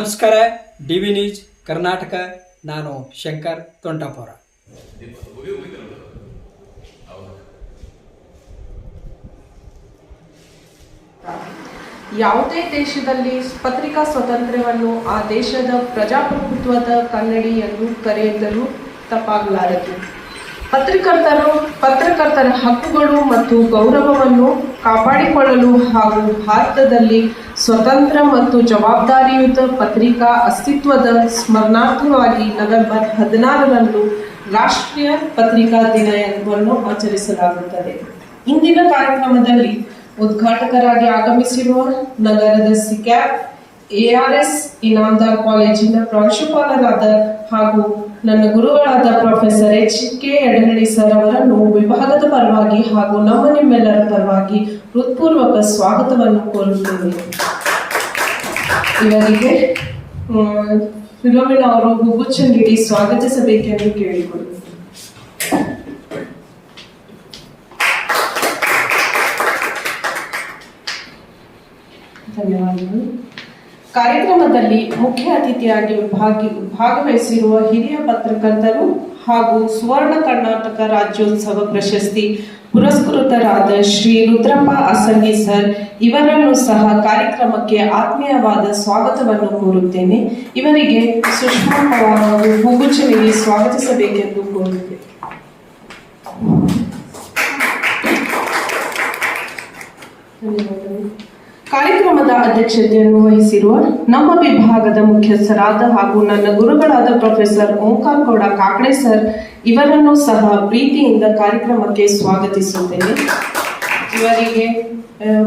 ನಮಸ್ಕಾರ D V news, Karnataka. ನಾನು ಶಂಕರ್ ತೊಂಟಾಪುರ. ಯಾವುದೇ ದೇಶದಲ್ಲಿ ಪತ್ರಿಕಾ ಸ್ವಾತಂತ್ರ್ಯವನ್ನು ಆ ದೇಶದ ಪ್ರಜಾಪ್ರಭುತ್ವದ ಕನ್ನಡಿಯನ್ನು ಕರೆಯಲು ತಪ್ಪಾಗಲಾರದು. ಪತ್ರಕರ್ತರು, ಪತ್ರಕರ್ತರ ಹಕ್ಕುಗಳು ಮತ್ತು ಗೌರವವನ್ನು ಕಾಪಾಡಿಕೊಳ್ಳಲು ಹಾಗೂ ಭಾರತದಲ್ಲಿ ಸ್ವತಂತ್ರ ಮತ್ತು ಜವಾಬ್ದಾರಿಯುತ ಪತ್ರಿಕಾ ಅಸ್ತಿತ್ವದ ಸ್ಮರಣಾರ್ಥವಾಗಿ ನವೆಂಬರ್ ಹದಿನಾರರಂದು ರಾಷ್ಟ್ರೀಯ ಪತ್ರಿಕಾ ದಿನವನ್ನು ಆಚರಿಸಲಾಗುತ್ತದೆ. ಇಂದಿನ ಕಾರ್ಯಕ್ರಮದಲ್ಲಿ ಉದ್ಘಾಟಕರಾಗಿ ಆಗಮಿಸಿರುವ ನಗರದ ಸಿಕ್ಯಾಪ್ ಎಆರ್ಎಸ್ ಇನಾಮದಾರ್ ಕಾಲೇಜಿನ ಪ್ರಾಂಶುಪಾಲರಾದ ಹಾಗೂ ನನ್ನ ಗುರುಗಳಾದ professor H. K. Yadahalli sir ಅವರನ್ನು ವಿಭಾಗದ ಪರವಾಗಿ ಹಾಗೂ ನಮ್ಮ ನಿಮ್ಮೆಲ್ಲರ ಪರವಾಗಿ ಹೃತ್ಪೂರ್ವಕ ಸ್ವಾಗತವನ್ನು ಕೋರುತ್ತೇನೆ. ಇವರಿಗೆ ಫಿಲೋಮಿನಾ ಅವರು ಗುಗುಚ್ಚ ನೀಡಿ ಸ್ವಾಗತಿಸಬೇಕೆಂದು ಕೇಳಿಕೊಳ್ಳುತ್ತೇನೆ ಧನ್ಯವಾದಗಳು. ಕಾರ್ಯಕ್ರಮದಲ್ಲಿ ಮುಖ್ಯ ಅತಿಥಿಯಾಗಿ ಭಾಗಿ ಭಾಗವಹಿಸಿರುವ ಹಿರಿಯ ಪತ್ರಕರ್ತರು ಹಾಗೂ ಸುವರ್ಣ ಕರ್ನಾಟಕ ರಾಜ್ಯೋತ್ಸವ ಪ್ರಶಸ್ತಿ ಪುರಸ್ಕೃತರಾದ ಶ್ರೀ ರುದ್ರಪ್ಪ ಅಸಂಗಿ ಸರ್, ಇವರನ್ನು ಸಹ ಕಾರ್ಯಕ್ರಮಕ್ಕೆ ಆತ್ಮೀಯವಾದ ಸ್ವಾಗತವನ್ನು ಕೋರುತ್ತೇನೆ ಇವರಿಗೆ ಸುಷ್ಮಾ ಪವಾರ್ ಅವರು ಸ್ವಾಗತಿಸಬೇಕೆಂದು ಕೋರುತ್ತೇನೆ ಧನ್ಯವಾದಗಳು. ಕಾರ್ಯಕ್ರಮದ ಅಧ್ಯಕ್ಷತೆಯನ್ನು ವಹಿಸಿರುವ ನಮ್ಮ ವಿಭಾಗದ ಮುಖ್ಯಸ್ಥರಾದ ಹಾಗೂ ನನ್ನ ಗುರುಗಳಾದ ಪ್ರೊಫೆಸರ್ ಓಂಕಾರ್ ಗೌಡ ಕಾಕಡೆ ಸರ್, ಇವರನ್ನು ಸಹ ಪ್ರೀತಿಯಿಂದ ಕಾರ್ಯಕ್ರಮಕ್ಕೆ ಸ್ವಾಗತಿಸುತ್ತೇನೆ. ಇವರಿಗೆ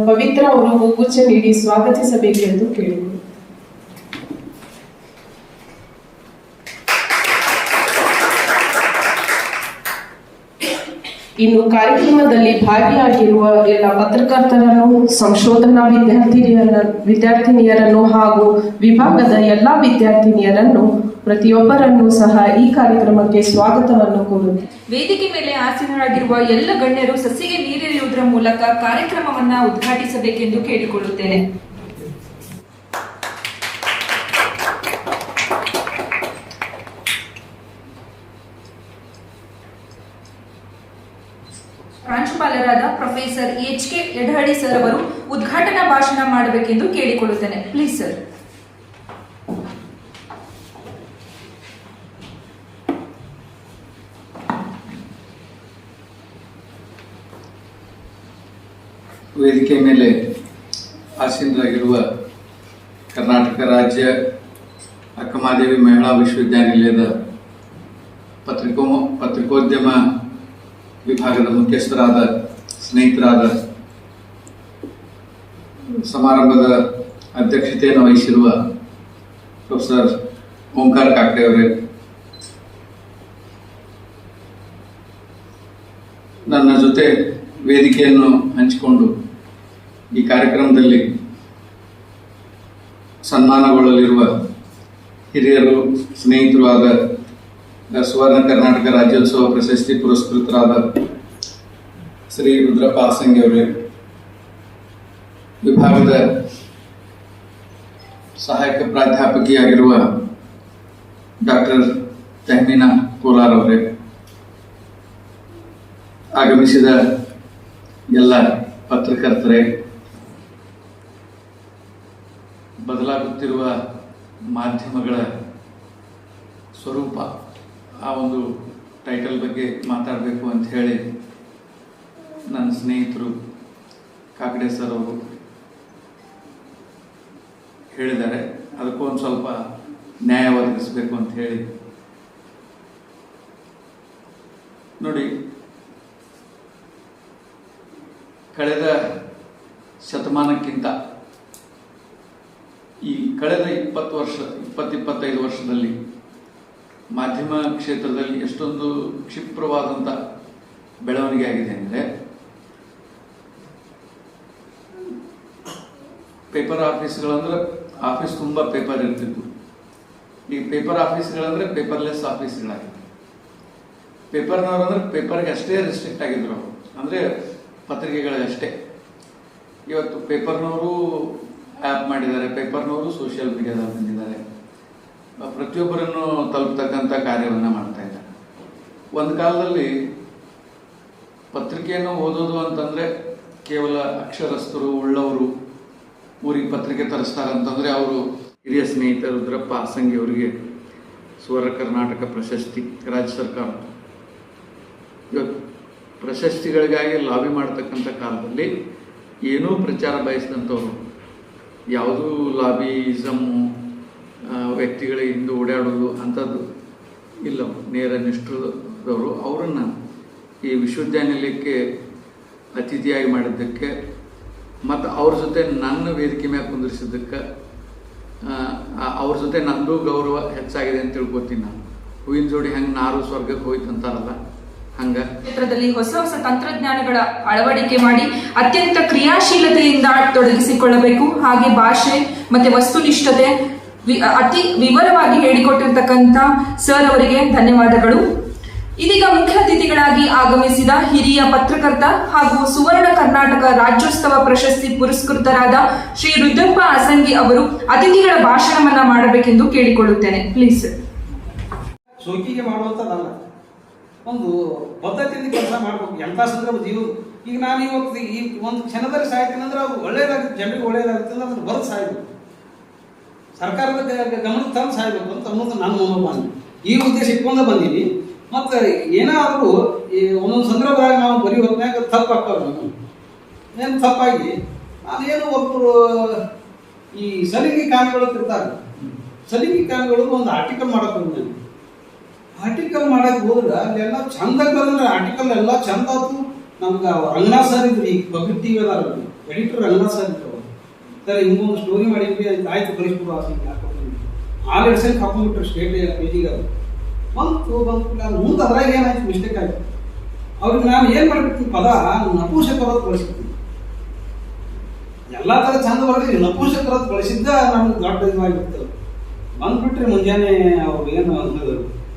ಪವಿತ್ರ ಅವರು ಹೂಗುಚ್ಛ ನೀಡಿ ಸ್ವಾಗತಿಸಬೇಕೆಂದು ಕೇಳಿದರು ಇನ್ನು ಕಾರ್ಯಕ್ರಮದಲ್ಲಿ ಭಾಗಿಯಾಗಿರುವ ಎಲ್ಲ ಪತ್ರಕರ್ತರನ್ನು, ಸಂಶೋಧನಾ ವಿದ್ಯಾರ್ಥಿನಿಯರ ವಿದ್ಯಾರ್ಥಿನಿಯರನ್ನು ಹಾಗೂ ವಿಭಾಗದ ಎಲ್ಲ ವಿದ್ಯಾರ್ಥಿನಿಯರನ್ನು ಪ್ರತಿಯೊಬ್ಬರನ್ನು ಸಹ ಈ ಕಾರ್ಯಕ್ರಮಕ್ಕೆ ಸ್ವಾಗತವನ್ನು ಕೋರುತ್ತೆ ವೇದಿಕೆ ಮೇಲೆ ಆಸೀನರಾಗಿರುವ ಎಲ್ಲ ಗಣ್ಯರು ಸಸಿಗೆ ನೀರಿಳಿಯುವುದರ ಮೂಲಕ ಕಾರ್ಯಕ್ರಮವನ್ನ ಉದ್ಘಾಟಿಸಬೇಕೆಂದು ಕೇಳಿಕೊಳ್ಳುತ್ತೇನೆ ಪ್ರಾಂಶುಪಾಲರಾದ professor H K Yadahalli sir ಅವರು ಉದ್ಘಾಟನಾ ಭಾಷಣ ಮಾಡಬೇಕೆಂದು ಕೇಳಿಕೊಳ್ಳುತ್ತೇನೆ. ಪ್ಲೀಸ್ ಸರ್ ವೇದಿಕೆ ಮೇಲೆ ಆಸೀನರಾಗಿರುವ ಕರ್ನಾಟಕ ರಾಜ್ಯ ಅಕ್ಕಮಹಾದೇವಿ ಮಹಿಳಾ ವಿಶ್ವವಿದ್ಯಾನಿಲಯದ ಪತ್ರಿಕೋ, ಪತ್ರಿಕೋದ್ಯಮ ವಿಭಾಗದ ಮುಖ್ಯಸ್ಥರಾದ ಸ್ನೇಹಿತರಾದ ಸಮಾರಂಭದ ಅಧ್ಯಕ್ಷತೆಯನ್ನು ವಹಿಸಿರುವ ಪ್ರೊಫೆಸರ್ ಓಂಕಾರ ಕಾಕ್ಡೆ ಅವರೇ, ನನ್ನ ಜೊತೆ ವೇದಿಕೆಯನ್ನು ಹಂಚಿಕೊಂಡು ಈ ಕಾರ್ಯಕ್ರಮದಲ್ಲಿ ಸನ್ಮಾನಗೊಳ್ಳಲಿರುವ ಹಿರಿಯರು, ಸ್ನೇಹಿತರು ಆದ ಸುವರ್ಣ ಕರ್ನಾಟಕ ರಾಜ್ಯೋತ್ಸವ ಪ್ರಶಸ್ತಿ ಪುರಸ್ಕೃತರಾದ ಶ್ರೀ ರುದ್ರಪ್ಪ ಸಿಂಗ್ ಅವರೇ, ವಿಭಾಗದ ಸಹಾಯಕ ಪ್ರಾಧ್ಯಾಪಕಿಯಾಗಿರುವ ಡಾಕ್ಟರ್ ತೆಹ್ಮಿನಾ ಕೋಲಾರ್ ಅವರೇ, ಆಗಮಿಸಿದ ಎಲ್ಲ ಪತ್ರಕರ್ತರೇ, ಬದಲಾಗುತ್ತಿರುವ ಮಾಧ್ಯಮಗಳ ಸ್ವರೂಪ, ಆ ಒಂದು ಟೈಟಲ್ ಬಗ್ಗೆ ಮಾತಾಡಬೇಕು ಅಂತ ಹೇಳಿ ಸ್ನೇಹಿತರು ಕಾಕಡೆ ಸರ್ ಅವರು ಹೇಳಿದ್ದಾರೆ, ಅದಕ್ಕೂ ಒಂದು ಸ್ವಲ್ಪ ನ್ಯಾಯ ಒದಗಿಸಬೇಕು ಅಂತ ಹೇಳಿ. ನೋಡಿ, ಕಳೆದ ಶತಮಾನಕ್ಕಿಂತ ಈ ಕಳೆದ ಇಪ್ಪತ್ತು ವರ್ಷ, ಇಪ್ಪತ್ತಿಪ್ಪತ್ತೈದು ವರ್ಷದಲ್ಲಿ ಮಾಧ್ಯಮ ಕ್ಷೇತ್ರದಲ್ಲಿ ಎಷ್ಟೊಂದು ಕ್ಷಿಪ್ರವಾದಂಥ ಬೆಳವಣಿಗೆ ಆಗಿದೆ ಅಂದರೆ ಪೇಪರ್ ಆಫೀಸ್ಗಳಂದ್ರೆ ಆಫೀಸ್ ತುಂಬ ಪೇಪರ್ ಇರ್ತಿತ್ತು. ಈ ಪೇಪರ್ ಆಫೀಸ್ಗಳಂದ್ರೆ ಪೇಪರ್ಲೆಸ್ ಆಫೀಸ್ಗಳಾಗಿದೆ ಪೇಪರ್ನವ್ರು ಅಂದ್ರೆ ಪೇಪರ್ಗೆ ಅಷ್ಟೇ ರೆಸ್ಟ್ರಿಕ್ಟ್ ಆಗಿದ್ರು ಅಂದ್ರೆ ಅಂದರೆ ಇವತ್ತು ಪೇಪರ್ನವರು ಆ್ಯಪ್ ಮಾಡಿದ್ದಾರೆ, ಪೇಪರ್ನವರು ಸೋಷಿಯಲ್ ಮೀಡಿಯಾದಲ್ಲಿ ಬಂದಿದ್ದಾರೆ. ಪ್ರತಿಯೊಬ್ಬರನ್ನು ತಲುಪ್ತಕ್ಕಂಥ ಕಾರ್ಯವನ್ನು ಮಾಡ್ತಾ ಇದ್ದಾರೆ. ಒಂದು ಕಾಲದಲ್ಲಿ ಪತ್ರಿಕೆಯನ್ನು ಓದೋದು ಅಂತಂದರೆ ಕೇವಲ ಅಕ್ಷರಸ್ಥರು, ಉಳ್ಳವರು ಊರಿಗೆ ಪತ್ರಿಕೆ ತರಿಸ್ತಾರೆ ಅಂತಂದರೆ ಅವರು ಹಿರಿಯ ಸ್ನೇಹಿತ ರುದ್ರಪ್ಪ ಹಾಸಂಗಿ ಅವರಿಗೆ ಸುವರ್ಣ ಕರ್ನಾಟಕ ಪ್ರಶಸ್ತಿ, ರಾಜ್ಯ ಸರ್ಕಾರ. ಇವತ್ತು ಪ್ರಶಸ್ತಿಗಳಿಗಾಗಿ ಲಾಬಿ ಮಾಡ್ತಕ್ಕಂಥ ಕಾಲದಲ್ಲಿ ಏನೂ ಪ್ರಚಾರ ಬಯಸಿದಂಥವ್ರು. ಯಾವುದೂ ಲಾಬಿಯಿಸಮು ವ್ಯಕ್ತಿಗಳ ಹಿಂದೆ ಓಡಾಡೋದು ಅಂಥದ್ದು ಇಲ್ಲ. ನೇರ ನಿಷ್ಠರದವರು. ಅವರನ್ನು ಈ ವಿಶ್ವವಿದ್ಯಾನಿಲಯಕ್ಕೆ ಅತಿಥಿಯಾಗಿ ಮಾಡಿದ್ದಕ್ಕೆ ಮತ್ತು ಅವ್ರ ಜೊತೆ ನನ್ನ ವೇದಿಕೆ ಮ್ಯಾಗ ಕುಂದಿರಿಸಿದ್ದಕ್ಕೆ ಅವ್ರ ಜೊತೆ ನಂದು ಗೌರವ ಹೆಚ್ಚಾಗಿದೆ ಅಂತ ತಿಳ್ಕೊತೀನಿ ನಾನು. ಹೂವಿನ ಜೋಡಿ ಹೆಂಗೆ ನಾರು ಸ್ವರ್ಗಕ್ಕೆ ಹೋಯ್ತು ಅಂತಾರಲ್ಲ ಹಂಗ. ಕ್ಷೇತ್ರದಲ್ಲಿ ಹೊಸ ಹೊಸ ತಂತ್ರಜ್ಞಾನಗಳ ಅಳವಡಿಕೆ ಮಾಡಿ ಅತ್ಯಂತ ಕ್ರಿಯಾಶೀಲತೆಯಿಂದ ತೊಡಗಿಸಿಕೊಳ್ಳಬೇಕು. ಹಾಗೆ ಭಾಷೆ ಮತ್ತೆ ವಸ್ತುನಿಷ್ಠತೆ ಅತಿ ವಿವರವಾಗಿ ಹೇಳಿಕೊಟ್ಟಿರ್ತಕ್ಕಂಥ ಸರ್ ಅವರಿಗೆ ಧನ್ಯವಾದಗಳು. ಇದೀಗ ಮುಖ್ಯ ಅತಿಥಿಗಳಾಗಿ ಆಗಮಿಸಿದ ಹಿರಿಯ ಪತ್ರಕರ್ತ ಹಾಗೂ ಸುವರ್ಣ ಕರ್ನಾಟಕ ರಾಜ್ಯೋತ್ಸವ ಪ್ರಶಸ್ತಿ ಪುರಸ್ಕೃತರಾದ ಶ್ರೀ ರುದ್ರಪ್ಪ ಅಸಂಗಿ ಅವರು ಅತಿಥಿಗಳ ಭಾಷಣವನ್ನ ಮಾಡಬೇಕೆಂದು ಕೇಳಿಕೊಳ್ಳುತ್ತೇನೆ. ಪ್ಲೀಸ್ ಸೋಕಿಗೆ ಮಾಡುವಂಥದ್ದಲ್ಲ ಒಂದು ಪದ್ಧತಿಯಲ್ಲಿ ಕೆಲಸ ಮಾಡಬೇಕು. ಎಂಥ ಸಂದರ್ಭ ಜೀವ ಈಗ ನಾನು ಇವತ್ತು ಈ ಒಂದು ಕ್ಷಣದಲ್ಲಿ ಸಾಯ್ತೀನಿ ಅಂದ್ರೆ ಅದು ಒಳ್ಳೇದಾಗುತ್ತೆ, ಜನರಿಗೆ ಒಳ್ಳೇದಾಗುತ್ತೆ ಅಂದ್ರೆ ಅದನ್ನು ಸಾಯ್ಬೇಕು. ಸರ್ಕಾರದ ಗಮನಕ್ಕೆ ತಂದು ಸಾಯ್ಬೇಕು ಅಂತ ಅನ್ನೋದು ನನ್ನ ಮನೋಭಾವನೆ. ಈ ಉದ್ದೇಶ ಇಟ್ಕೊಂಡು ಬಂದೀನಿ. ಮತ್ತು ಏನಾದರೂ ಈ ಒಂದೊಂದು ಸಂದರ್ಭದಾಗ ನಾವು ಬರೀ ಹೊತ್ತಿನಾಗ ತಪ್ಪಾಗ್ತಾವೆ ನಾನು ಏನು ತಪ್ಪಾಗಿ? ನಾನೇನು ಒಬ್ಬರು ಈ ಸಲಿಗೆ ಕಾನ್ಗಳು ತಿರ್ತಾರೆ. ಸಲಿಗೆ ಕಾನ್ಗಳು ಒಂದು ಆರ್ಟಿಕಲ್ ಮಾಡಕ್ಕೆ ನಾನು ಆರ್ಟಿಕಲ್ ಮಾಡಕ್ಕೆ ಹೋದ್ರೆ ಅಲ್ಲೆಲ್ಲ ಚಂದ ಬಂದ್ರೆ ಆರ್ಟಿಕಲ್ ಎಲ್ಲ ಚಂದ ಆತು ನಮ್ಗೆ ಅವ ರಂಗನಾಥ್ ಸರ್ ಇದ್ರಿ ಈಗ ಪಬ್ಲಿಕ್ ಟಿವಿ ಅದಾರ ಎಡಿಟರ್ ರಂಗನಾಥ್ ಸರ್ ಇದ್ರು ಸರ್, ಹಿಂಗೊಂದು ಸ್ಟೋರಿ ಮಾಡಿದ್ವಿ, ಆಯ್ತು ಕಳಿಸ್ಬಿಡು ಆಲ್ ಎಡ್ಸೆಂಟ್ ಹಾಕೊಂಡ್ಬಿಟ್ರು ಸ್ಟೇಟ್ ಪೇಜಿಗೆ ಅದು ಬಂತು ಬಂತು. ನಾನು ಮುಂದೆ ಅದ್ರಾಗ ಏನಾಯ್ತು? ಮಿಸ್ಟೇಕ್ ಆಯ್ತು. ಅವ್ರಿಗೆ ನಾನು ಏನು ಮಾಡ್ಬಿಡ್ತೀನಿ? ಪದ ನಪುಂಸಕರದ್ದು ಬಳಸಿದ್ದೀನಿ ಎಲ್ಲ ಥರ ಚಂದ ಬರ್ತೀವಿ ನಪುಂಸಕರದ್ದು ಬಳಸಿದ್ದ ನಮ್ಗೆ ದೊಡ್ಡ ಇದಾಗಿರ್ತದೆ ಬಂದ್ಬಿಟ್ರೆ ಮುಂಜಾನೆ ಅವ್ರು ಏನು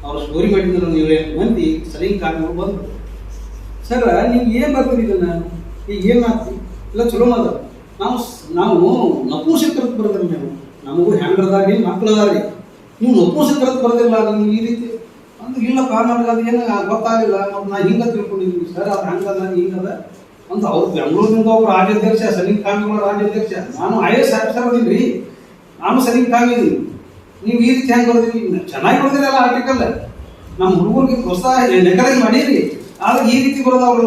ಅವ್ರು ಸ್ಟೋರಿ ಮಾಡಿದ್ರು ನೀವು ಏನು ಮಂದಿ ಸರಿ ಕಾರಣಗಳು ಬಂದ್ರು. ಸರ್, ನೀವು ಏನು ಬರ್ತೀರಿ ಇದನ್ನ? ಈಗ ಏನು ಮಾಡ್ತೀವಿ ಇಲ್ಲ, ಚಲೋ ಮಾದ ನಾವು ನಾವು ನಪುಂಸಕರದ್ದು ಬರ್ತೀರಿ ನೀವು. ನಮಗೂ ಹ್ಯಾಂಡ್ರದಾರಿ ಮಕ್ಕಳದಾರಿ ನೀವು ನಪುಂಸಕರದ್ದು ಬರ್ದಿಲ್ಲ ನೀವು ಈ ರೀತಿ ಅಂದ್ರೆ ಇಲ್ಲಪ್ಪ ನನಗೆ ಅದು ಏನು ಗೊತ್ತಾಗಲಿಲ್ಲ. ಮತ್ತು ನಾ ಹಿಂಗೆ ತಿಳ್ಕೊಂಡಿದ್ದೀನಿ ಸರ್, ಅದು ಹಂಗದ ಹಿಂಗದ ಅಂತ ಅವ್ರು ಬೆಂಗಳೂರಿನಿಂದ ಒಬ್ಬರು ರಾಜ್ಯಾಧ್ಯಕ್ಷ, ಸಲೀಂ ಖಾನ್ಗಳ ರಾಜ್ಯಾಧ್ಯಕ್ಷ. ನಾನು ಐ ಎಸ್ ಆಫೀಸರ್ ಅದೀನಿ ನಾನು ಸಲೀಂ ಖಾನ್ ಇದೀನಿ. ನೀವು ಈ ರೀತಿ ಹೆಂಗೆ ಬರ್ತೀರಿ ಚೆನ್ನಾಗಿ ಬರ್ದಿರಲ್ಲ ಆರ್ಟಿಕಲ್ ನಮ್ಮ ಹುಡುಗರಿಗೆ ಪ್ರೋತ್ಸಾಹ ನೆಗರಾಗಿ ಮಾಡೀರಿ. ಆದ್ರೆ ಈ ರೀತಿ ಬರೋದು ಅವರು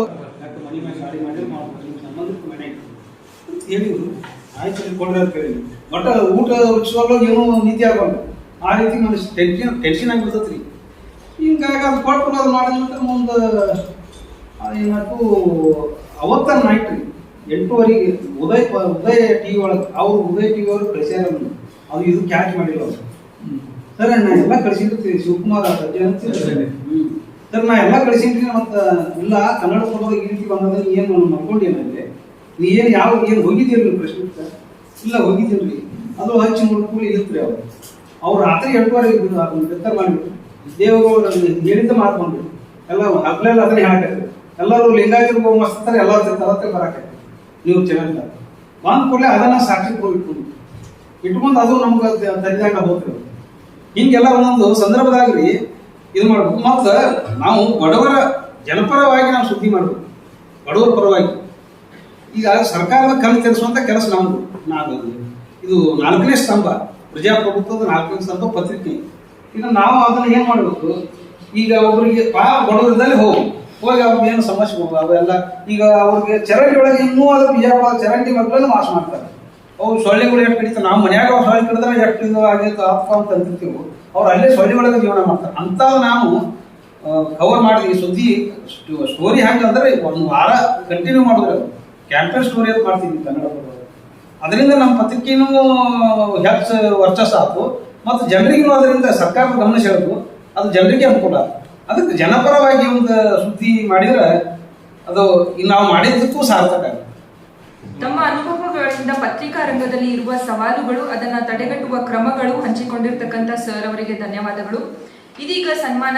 ಹೇಳಿದ್ರು ಆಯ್ತು ಕೊಡ್ರಿ ಅಂತ ಕೇಳಿ ಬಟ್ ಊಟ ರುಚಿಸೋಲ್ಲ ಏನೂ ನೀತಿ ಆಗೋಲ್ಲ ಆ ರೀತಿ ನನಗೆ ಟೆನ್ಷನ್ ಟೆನ್ಷನ್ ರೀ ಹಿಂಗಾಗಿ ಅದು ಕೊಟ್ಟು ಅದು ಮಾಡಿದ ಒಂದು ಏನಾಯ್ತು ಅವತ್ತ ನೈಟ್ ಎಂಟೂವರೆಗೆ ಉದಯ ಉದಯ ಟಿ ವಿ ಒಳಗೆ ಅವ್ರು ಉದಯ ಟಿ ವಿ ಅವ್ರು ಕಳಿಸ್ಯಾರ ಅದನ್ನ. ಅದು ಇದು ಕ್ಯಾಚ್ ಮಾಡಿಲ್ಲ ಅವರು. ಸರ್ ನಾ ಎಲ್ಲ ಕಳಿಸಿರ್ತೀವಿ ಶಿವಕುಮಾರ್ ಸಜ್ಜೆ ಅಂತ ಸರಿ. ನಾ ಎಲ್ಲ ಕಳಿಸಿರ್ತೀನಿ ಮತ್ತೆ ಇಲ್ಲ ಕನ್ನಡ ಕೊಡೋದು ಈ ರೀತಿ ಬಂದದ ಏನು ಮಾಡ್ಕೊಂಡೇನಲ್ಲಿ ನೀ ಏನು ಯಾವ ಏನು ಹೋಗಿದ್ದೀರಿ ಪ್ರಶ್ನೆ? ಸರ್ ಇಲ್ಲ ಹೋಗಿದ್ದೀರಿ ಅದು ಹಚ್ಚಿ ನೋಡ್ಕೊಂಡು ಇರುತ್ತೆ ಅವ್ರು. ಅವ್ರು ರಾತ್ರಿ ಎಂಟುವರೆ ಬೆತ್ತರ್ ಮಾಡಿಬಿಟ್ಟು ದೇವಗಳು ಹೇಳಿದ್ದ ಮಾತು ಎಲ್ಲ ಹಗ್ಲೆಲ್ಲ ಅದನ್ನೇ ಹೇಳಕತ್ತಾರೆ ಎಲ್ಲರೂ ಲಿಂಗಾಯತರು ಮಸ್ತಾರೆ ಎಲ್ಲರೂ ತರತ್ತೆ ಬರಾಕತ್ತೆ ನೀವು ಚೆನ್ನಾಗಿ ಬಂದ ಕೂಡಲೇ ಅದನ್ನ ಸಾಕ್ಷಿ ಇಟ್ಕೊಂಡು. ಇಟ್ಕೊಂಡು ಅದು ನಮ್ಗೆ ತರಿದಾಟ ಹೋಗ್ತದೆ. ಹಿಂಗೆಲ್ಲ ಒಂದೊಂದು ಸಂದರ್ಭದಾಗ್ರಿ ಇದು ಮಾಡ್ಬೇಕು. ಮತ್ತು ನಾವು ಬಡವರ ಜನಪರವಾಗಿ ನಾವು ಸುದ್ದಿ ಮಾಡ್ಬೇಕು. ಬಡವರ ಪರವಾಗಿ. ಈಗ ಸರ್ಕಾರದ ಕಲ್ ತೆರೆಸುವಂತ ಕೆಲಸ ನಮ್ದು. ನಾವು ಇದು ನಾಲ್ಕನೇ ಸ್ತಂಭ. ಪ್ರಜಾಪ್ರಭುತ್ವದ ನಾಲ್ಕನೇ ಸ್ತಂಭ ಪತ್ರಿಕೆ. ಈಗ ನಾವು ಅದನ್ನ ಏನ್ ಮಾಡ್ಬೇಕು? ಈಗ ಒಬ್ಬರಿಗೆ ಭಾಳ ಬಡವರದಲ್ಲಿ ಹೋಗು. ಹೋಗಿ ಅವ್ರಿಗೆ ಏನು ಸಮಸ್ಯೆ ಹೋಗು ಅವೆಲ್ಲ ಈಗ ಅವ್ರಿಗೆ ಚರಂಡಿ ಒಳಗೆ ಇನ್ನೂ ಅದು ಬಿಜಾಪ ಚರಂಡಿ ಮಕ್ಕಳನ್ನು ವಾಸ ಮಾಡ್ತಾರೆ. ಅವ್ರು ಸೊಳ್ಳೆಗಳು ಎಷ್ಟು ಕಡಿತ ನಾವು ಮನ್ಯಾಗ ಅವ್ರು ಸೊಳ್ಳೆ ಕಡಿದ್ರೆ ಎಷ್ಟು ಇದು ಆಗೈತೆ ಅಪ್ಪ ಅಂತ ಅಂತಿರ್ತೀವಿ ಅವ್ರು. ಅಲ್ಲೇ ಸೊಳ್ಳೆ ಒಳಗೆ ಜೀವನ ಮಾಡ್ತಾರೆ. ಅಂತ ನಾವು ಕವರ್ ಮಾಡಿದ್ವಿ. ಸುದ್ದಿ ಸ್ಟೋರಿ ಹೆಂಗಂದ್ರೆ ಒಂದು ವಾರ ಕಂಟಿನ್ಯೂ ಮಾಡಿದ್ರೆ ಕ್ಯಾಂಪೇನ್ ಸ್ಟೋರಿ ಅಂತ ಮಾಡ್ತೀವಿ ಕನ್ನಡ ಅದರಿಂದ ನಮ್ಮ ಪತ್ರಿಕೆನೂ ಹೆಚ್ಚು ವರ್ಚಸ್ ಆಯ್ತು ಮತ್ತು ಜನರಿಗೂ ಅದರಿಂದ ಸರ್ಕಾರದ ಗಮನ ಸೆಳೆದು ಅದು ಜನರಿಗೆ ಅನುಕೂಲ ಅದಕ್ಕೆ ಜನಪರವಾಗಿ ಒಂದು ಸುದ್ದಿ ಮಾಡಿದ್ರೆ ಅದು ನಾವು ಮಾಡಿದ್ದಕ್ಕೂ ಸಾರ್ಥಕ. ತಮ್ಮ ಅನುಭವಗಳಿಂದ ಪತ್ರಿಕಾ ರಂಗದಲ್ಲಿ ಇರುವ ಸವಾಲುಗಳು, ಅದನ್ನ ತಡೆಗಟ್ಟುವ ಕ್ರಮಗಳು ಹಂಚಿಕೊಂಡಿರ್ತಕ್ಕಂಥ ಸರ್ ಅವರಿಗೆ ಧನ್ಯವಾದಗಳು ಇದೀಗ ಸನ್ಮಾನ